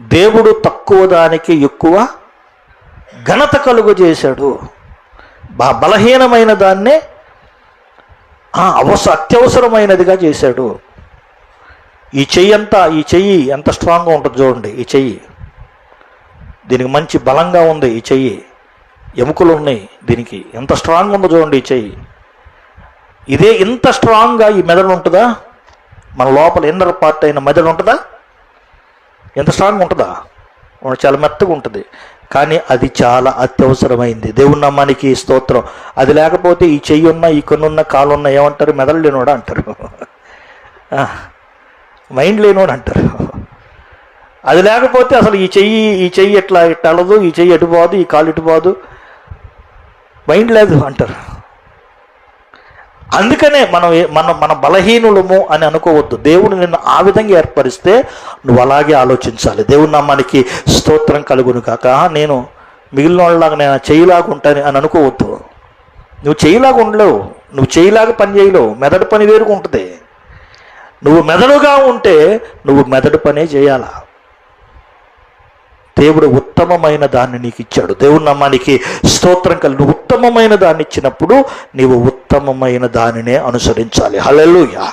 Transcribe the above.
దేవుడు తక్కువ దానికి ఎక్కువ ఘనత కలుగు చేశాడు. బా బలహీనమైన దాన్నే అవస అత్యవసరమైనదిగా చేశాడు. ఈ చెయ్యి అంతా ఈ చెయ్యి ఎంత స్ట్రాంగ్గా ఉంటుంది చూడండి ఈ చెయ్యి. దీనికి మంచి బలంగా ఉంది ఈ చెయ్యి. ఎముకలు ఉన్నాయి దీనికి. ఎంత స్ట్రాంగ్ ఉందో చూడండి ఈ చెయ్యి. ఇదే ఇంత స్ట్రాంగ్గా ఈ మెదడు ఉంటుందా? మన లోపల ఇన్నర్ పార్ట్ అయిన మెదడు ఉంటుందా? ఎంత స్ట్రాంగ్ ఉంటుందా? చాలా మెత్తగా ఉంటుంది. కానీ అది చాలా అత్యవసరమైంది. దేవుని నమ్మానికి స్తోత్రం. అది లేకపోతే ఈ చెయ్యి ఉన్న ఈ కన్నున్న కాలు ఉన్న ఏమంటారు? మెదడు లేనోడా అంటారు. మైండ్ లేనోడు అంటారు. అది లేకపోతే అసలు ఈ చెయ్యి ఈ చెయ్యి ఎట్లా ఇట్టలదు అలదు ఈ చెయ్యి ఎటుపోదు ఈ కాలు ఇటు పోదు. మైండ్ లేదు అంటారు. అందుకనే మనం మనం మన బలహీనులము అని అనుకోవద్దు. దేవుడు నిన్ను ఆ విధంగా ఏర్పరిస్తే నువ్వు అలాగే ఆలోచించాలి. దేవుని మనకి స్తోత్రం కలుగును కాక నేను మిగిలిన వాళ్ళలాగా నేను చేయలాగా ఉంటాను అని అనుకోవద్దు. నువ్వు చేయలాగా ఉండలేవు. నువ్వు చేయలాగా పని చేయలేవు. మెదడు పని వేరుగా ఉంటుంది. నువ్వు మెదడుగా ఉంటే నువ్వు మెదడు పనే చేయాలా? దేవుడు ఉత్తమమైన దాన్ని నీకు ఇచ్చాడు. దేవుని నమ్మానికి స్తోత్రం కలిగి. ఉత్తమమైన దాన్ని ఇచ్చినప్పుడు నీవు ఉత్తమమైన దానినే అనుసరించాలి. హల్లెలూయా.